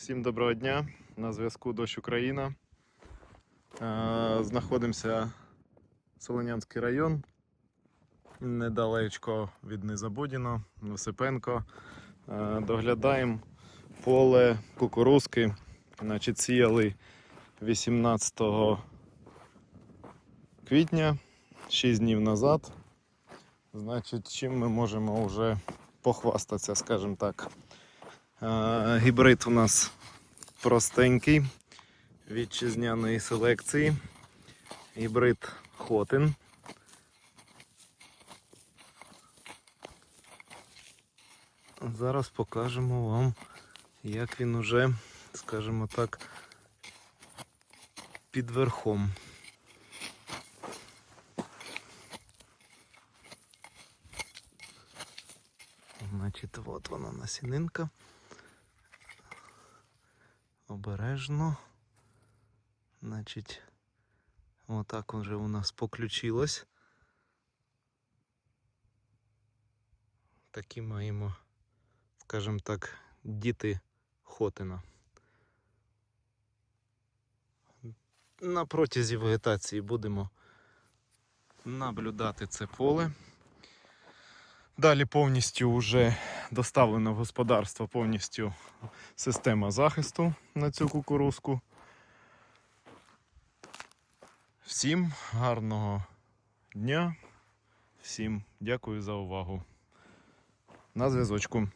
Всім доброго дня. На зв'язку Дощ Україна. Е, Знаходимося Солонянський район. Недалечко від Низабудіна, Висипенко. Е, Доглядаємо поле кукурузки. Значить, сіяли 18 квітня, 6 днів назад. Значить, чим ми можемо вже похвастатися, скажімо так. Гібрид у нас простенький вітчизняної селекції. Гібрид Хотин. Зараз покажемо вам, як він уже, скажімо так, під верхом. Значить, от вона насінинка. Обережно. Значить, отак вже у нас поключилось. Такі маємо, скажімо так, діти Хотина. На протязі вегетації будемо наблюдати це поле. Далі повністю вже доставлено в господарство повністю система захисту на цю кукурузку. Всім гарного дня, всім дякую за увагу. На зв'язочку.